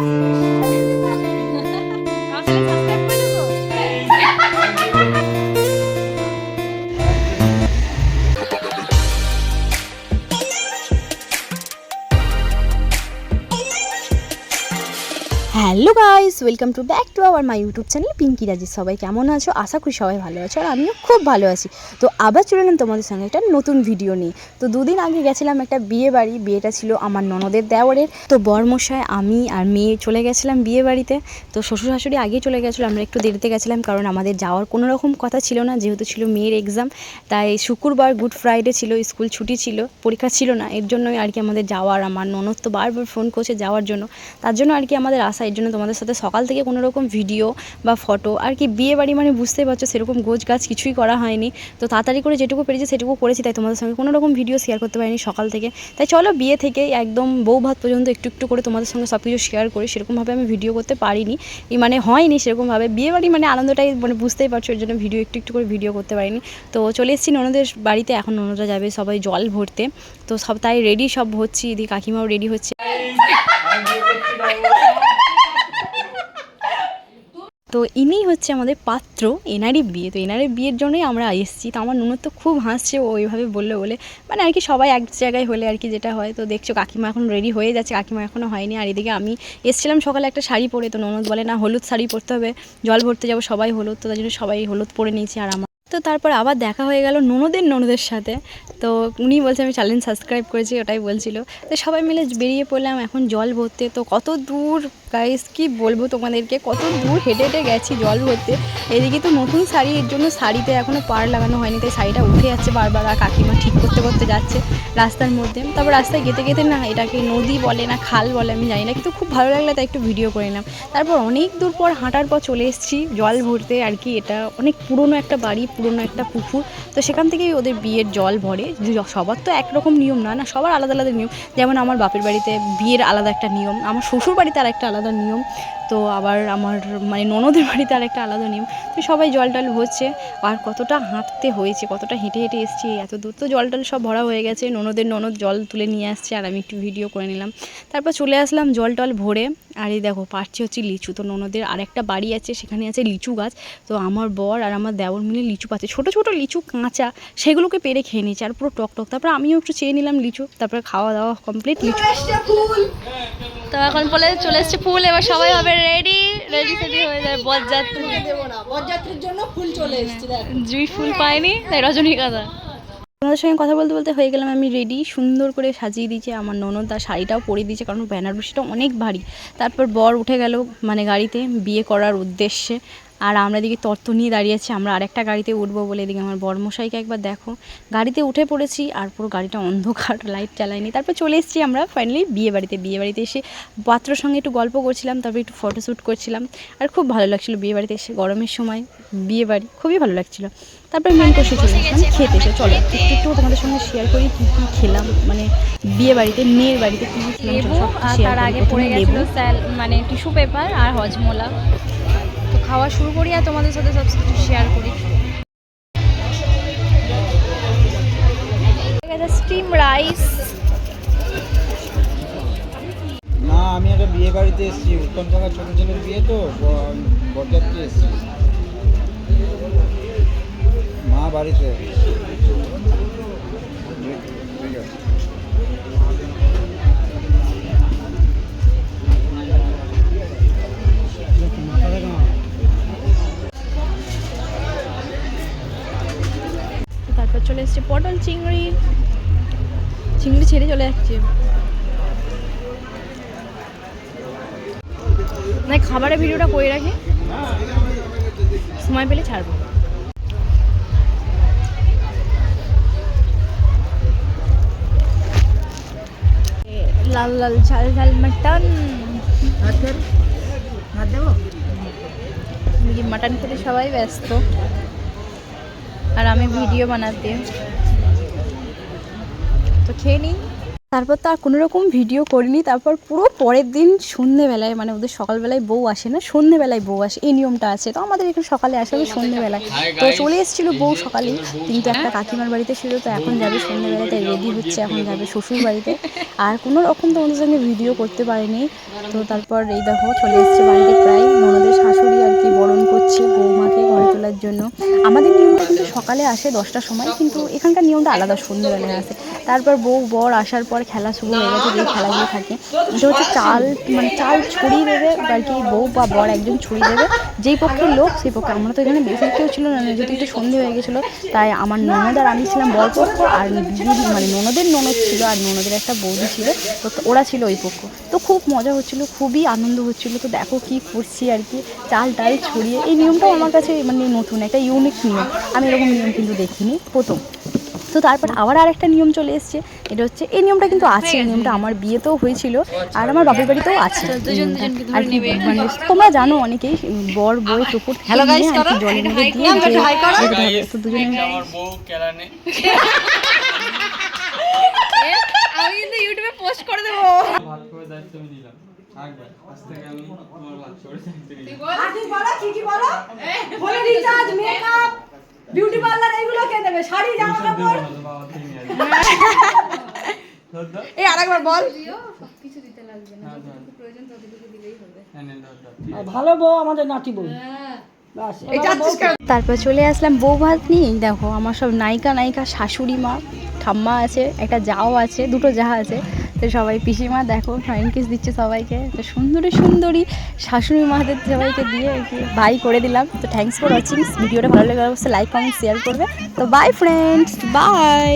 Thank you. Hello guys, welcome to back to our my YouTube channel Pinky Raji সবাই কেমন আছো? আশা করি সবাই ভালো আছো আর আমিও খুব ভালো আছি। তো আবার চলে এলাম তোমাদের সঙ্গে একটা নতুন ভিডিও নিয়ে। তো দুদিন আগে গেছিলাম একটা বিয়ে বাড়ি, বিয়েটা ছিল আমার ননদের দেওয়ারের। তো বরমশায় আমি আর মেয়ে চলে গেছিলাম বিয়ে বাড়িতে। তো শ্বশুর শাশুড়ি আগে চলে গেছিল, আমরা একটু দেরিতে গেছিলাম কারণ আমাদের যাওয়ার কোনো রকম কথা ছিল না, যেহেতু ছিল মেয়ের এক্সাম তাই শুক্রবার গুড ফ্রাইডে ছিল, স্কুল ছুটি ছিল, পরীক্ষা ছিল না। এর জন্যই আর কি আমাদের যাওয়ার, আমার ননদ তো বারবার ফোন করছে যাওয়ার জন্য। তার জন্য আর কি আমাদের আসা এর জন্য তোমাদের সাথে সকাল থেকে কোনো রকম ভিডিও বা ফটো আর কি বিয়ে বাড়ি মানে বুঝতেই পারছ সেরকম গোছ গাছ কিছুই করা হয়নি তো তাড়াতাড়ি করে যেটুকু পেরেছি সেটুকু করেছি তাই তোমাদের সঙ্গে কোনো রকম ভিডিও শেয়ার করতে পারিনি সকাল থেকে তাই চলো বিয়ে থেকে একদম বউ ভাত পর্যন্ত একটু একটু করে তোমাদের সঙ্গে সব কিছু শেয়ার করি সেরকমভাবে আমি ভিডিও করতে পারিনি মানে হয়নি সেরকমভাবে বিয়ে বাড়ি মানে আনন্দটাই মানে বুঝতেই পারছ এর জন্য ভিডিও একটু একটু করে ভিডিও করতে পারিনি তো চলে এসেছি ননদের বাড়িতে এখন ননদরা যাবে সবাই জল ভরতে তো সব তাই রেডি সব হচ্ছি এদিকে কাকিমাও রেডি হচ্ছে তো ইনিই হচ্ছে আমাদের পাত্র, এনারই বিয়ে। তো এনারই বিয়ের জন্যই আমরা এসেছি। তো আমার নুনুর তো খুব হাসছে, ও ওইভাবে বলল বলে। মানে আর কি সবাই এক জায়গায় হলে আর কি যেটা হয়। তো দেখছ কাকিমা এখন রেডি হয়ে যাচ্ছে, কাকিমা এখনও হয়নি। আর এদিকে আমি এসেছিলাম সকালে একটা শাড়ি পরে। তো ননদ বলে, না, হলুদ শাড়ি পরতে হবে, জল ভরতে যাব, সবাই হলুদ। তো তার জন্য সবাই হলুদ পরে নিয়েছি। আর আমার তো তারপর আবার দেখা হয়ে গেল ননদের ননদের সাথে। তো উনি বলছে, আমি চ্যানেল সাবস্ক্রাইব করেছি, ওটাই বলছিল। তো সবাই মিলে বেরিয়ে পড়লাম, এখন জল ভরতে। তো কত দূর গাইস কি বলব তোমাদেরকে? কত দূর হেঁটে হেঁটে গেছি জল ভরতে। এদিকে তো নতুন শাড়ি, এর জন্য শাড়িতে এখনও পার লাগানো হয়নি, তাই শাড়িটা উঠে যাচ্ছে বারবার, আর কাকিমা ঠিক করতে করতে যাচ্ছে রাস্তার মধ্যে। তারপর রাস্তায় গেতে গেতে না, এটাকে নদী বলে না, খাল বলে, আমি জানি না, কিন্তু খুব ভালো লাগল, তাই একটু ভিডিও করে নিলাম। তারপর অনেক দূর পর হাঁটার পর চলে এসেছি জল ভরতে, আর কি, এটা অনেক পুরনো একটা বাড়ি পুরনো একটা পুকুর। তো সেখান থেকেই ওদের বিয়ের জল ভরে। সবার তো একরকম নিয়ম না না সবার আলাদা আলাদা নিয়ম। যেমন আমার বাপের বাড়িতে বিয়ের আলাদা একটা নিয়ম, আমার শ্বশুর বাড়িতে আর একটা আলাদা নিয়ম। তো আবার আমার মানে ননদের বাড়িতে আর একটা আলাদা নিয়ম। তো সবাই জল টল ভরছে। আর কতটা হাঁটতে হয়েছে, কতটা হেঁটে হেঁটে এসেছি, এত দূর তো জল টল সব ভরা হয়ে গেছে। ননদের ননদ জল তুলে নিয়ে আসছে আর আমি একটু ভিডিও করে নিলাম। তারপর চলে আসলাম জল টল ভরে। আর এই দেখো পারছি হচ্ছে লিচু। তো ননদের আর একটা বাড়ি আছে, সেখানে আছে লিচু গাছ। তো আমার বর আর আমার দেওর মিলে লিচু পাচ্ছে। ছোটো ছোটো লিচু কাঁচা, সেগুলোকে পেরে খেয়ে নিয়েছে। আর পুরো টক টক। তারপর আমিও একটু চেয়ে নিলাম লিচু। তারপরে খাওয়া দাওয়া কমপ্লিট লিচু। তো এখন বলে চলে এসছে ফুল এবার সবাই হবে রেডি রেডি সেডি হয়ে যায় বরযাত্রী। বরযাত্রীর জন্য ফুল চলে এসেছি জুই ফুল পাইনি তাই রজনীগন্ধা। ওনাদের সঙ্গে কথা বলতে বলতে হয়ে গেলাম আমি রেডি সুন্দর করে সাজিয়ে দিয়েছে আমার ননদ তার শাড়িটাও পরে দিয়েছে কারণ বেনারসিটা অনেক ভারী। তারপর বর উঠে গেল মানে গাড়িতে বিয়ে করার উদ্দেশ্যে। আর আমরা এদিকে তত্ত্ব নিয়ে দাঁড়িয়ে আছি আমরা আরেকটা গাড়িতে উঠবো বলে এদিকে আমার বর্মশাইকে একবার দেখো। গাড়িতে উঠে পড়েছি আর পুরো গাড়িটা অন্ধকার লাইট চালাইনি তারপর চলে এসেছি আমরা ফাইনালি বিয়ে বাড়িতে। বিয়ে বাড়িতে এসে পাত্রর সঙ্গে একটু গল্প করছিলাম তারপর একটু ফটোশ্যুট করছিলাম। আর খুব ভালো লাগছিল বিয়ে বাড়িতে এসে গরমের সময় বিয়ে বাড়ি খুবই ভালো লাগছিল। তারপর মেন কোর্সে চলে আসলাম খেতে। এসে চলো একটু একটু তোমাদের সঙ্গে শেয়ার করি কী কী খেলাম মানে বিয়ে বাড়িতে মেয়ের বাড়িতে কী কী খেলাম সব তার আগে পড়ে গেছিল মানে টিস্যু পেপার আর হজমোলা। খাওয়া শুরু করি আর তোমাদের সাথে সব কিছু শেয়ার করি। স্টিম রাইস না, আমি একটা বিয়ে বাড়িতে এসেছি, উত্তম কাকার ছোটো ছেলের বিয়ে তো বরযাত্রী এসেছি। মা বাড়িতে। ঠিক আছে এসছে পটল চিংড়ি চিংড়ি ছেড়ে চলে যাচ্ছে। না খাবারের ভিডিওটা করে রাখি। সময় পেলে ছাড়বো। লাল লাল ঝাল ঝাল মাটন। মাটন খেতে সবাই ব্যস্ত। আর আমি ভিডিও বানাতে তো খেয়ে নিই তারপর তো আর কোনো রকম ভিডিও করিনি। তারপর পুরো পরের দিন সন্ধেবেলায় মানে ওদের সকালবেলায় বউ আসে না সন্ধেবেলায় বউ আসে এই নিয়মটা আছে। তো আমাদের এখানে সকালে আসে আমি সন্ধেবেলায়। তো চলে এসেছিল বউ সকালেই কিন্তু একটা কাকিমার বাড়িতে ছিল তো এখন যাবে সন্ধেবেলাতে রেডি হচ্ছে এখন যাবে শ্বশুর বাড়িতে। আর কোনো রকম তোমাদের সঙ্গে ভিডিও করতে পারেনি। তো তারপর এই দেখো চলে এসছে বাড়িতে প্রায় ননদের শাশুড়ি আর কি বরণ করছে বৌমাকে ঘরে তোলার জন্য। আমাদের নিয়মটা কিন্তু সকালে আসে দশটার সময় কিন্তু এখানকার নিয়মটা আলাদা সন্ধ্যেবেলায় আসে। তারপর বউ বর আসার পর খেলা শুরু হয়ে গেছে যে খেলাগুলো থাকে। এটা হচ্ছে চাল মানে চাল ছড়িয়ে দেবে আর কি বউ বা বর একজন ছড়িয়ে দেবে। যেই পক্ষের লোক সেই পক্ষে আমরা তো এখানে বেশি কেউ ছিল না যেহেতু একটু সন্ধে হয়ে গেছিল তাই আমার ননদ আর আমি ছিলাম বর পক্ষ আর দিদি মানে ননদের ননদ ছিল আর ননদের একটা বৌদি ছিল তো ওরা ছিল ওই পক্ষ। তো খুব মজা হচ্ছিল খুবই আনন্দ হচ্ছিল তো দেখো কি করছি আর কি। চাল টাল ছড়িয়ে এই নিয়মটাও আমার কাছে মানে নতুন একটা ইউনিক নিয়ম। আমি এরকম নিয়ম কিন্তু দেখিনি। প্রথম। তো তারপর আবার আরেকটা নিয়ম চলে এসছে এটা হচ্ছে এই নিয়মটা কিন্তু আছে এই নিয়মটা আমার বিয়েতেও হয়েছিল আর আমার বাপের বাড়িতেও আছে। আর কি মানে তোমরা জানো অনেকেই বর বউ টুকুর হ্যালো গাইস জলের মধ্যে দিয়ে যে যেতে হবে। তো দুজনে আমার বউ কেরানে আমি কিন্তু ইউটিউবে পোস্ট করে দেবো। ভাত দায়িত্ব আমি নিলাম। বলো কি কি বলো? বলে রিচার্জ মেকআপ বিউটি পার্লার এগুলো কে দেবে? শাড়ি জামা কাপড়? আসবে। এই আরেকবার বল। ভালো বউ আমাদের নাতি বউ? তারপর চলে আসলাম বউ ভাত নিয়ে। দেখো আমার সব নায়িকা নায়িকা শাশুড়ি মা ঠাম্মা আছে একটা যাও আছে দুটো যা আছে। তো সবাই পিসিমা, দেখো ফ্রাইন কেস দিচ্ছে সবাইকে। তো সুন্দরী সুন্দরী শাশুড়ি মাদের সবাইকে দিয়ে বাই করে দিলাম। তো থ্যাংকস ফর ওয়াচিং ভিডিওটা ভালো লাগে অবশ্যই লাইক কমেন্ট শেয়ার করবে। তো বাই ফ্রেন্ডস বাই